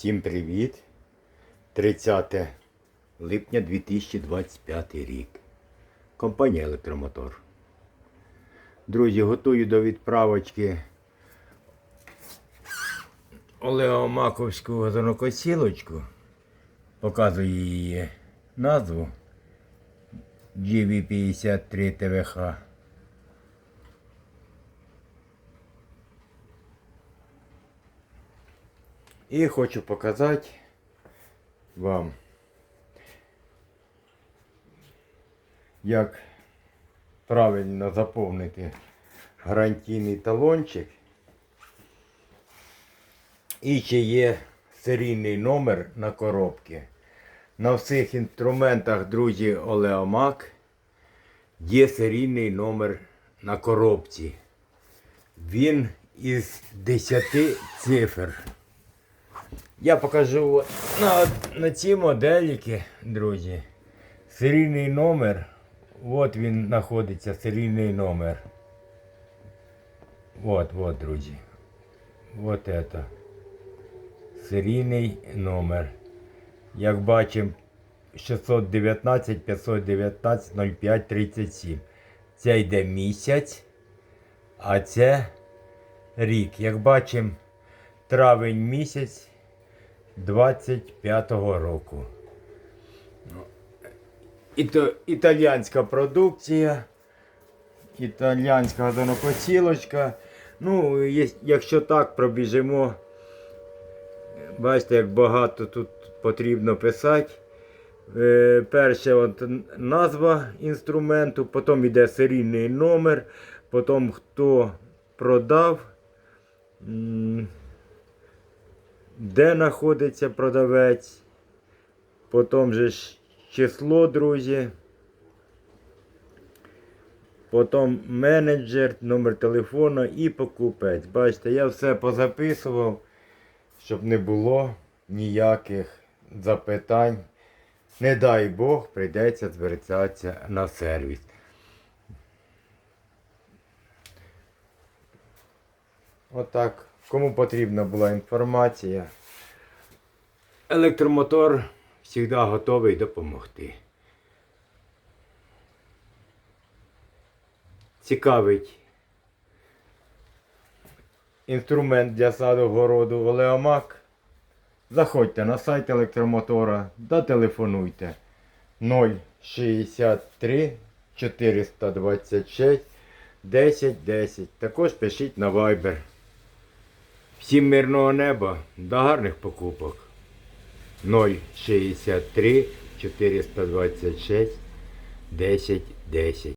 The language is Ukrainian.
Всім привіт! 30 липня 2025 рік. Компанія Електромотор. Друзі, готую до відправочки Олеомаковську газонокосілочку. Показую її назву GV53 ТВХ. І хочу показати вам, як правильно заповнити гарантійний талончик. І чи є серійний номер на коробці. На всіх інструментах, друзі, Олеомак є серійний номер на коробці. Він із 10 цифр. Я покажу на, на ці моделіки, друзі. Серійний номер. От він знаходиться, серійний номер. От, от, друзі. Вот это. Серійний номер. Як бачимо, 619 519 05 37. Це йде місяць, а це рік. Як бачимо, травень місяць 25-го року. Іто, італійська продукція, італійська газонокосілочка. Ну, якщо так пробіжимо, бачите, як багато тут потрібно писати. Е, перше от назва інструменту, потім йде серійний номер, потім хто продав. Де знаходиться продавець, потім же число, друзі, потім менеджер, номер телефону і покупець. Бачите, я все позаписував, щоб не було ніяких запитань. Не дай Бог, прийдеться звертатися на сервіс. Отак. Кому потрібна була інформація, електромотор завжди готовий допомогти. Цікавить інструмент для саду городу Олеомак. Заходьте на сайт електромотора та телефонуйте 063 426 10 10. Також пишіть на Viber. Всім мирного неба, до гарних покупок. 063 426 10 10.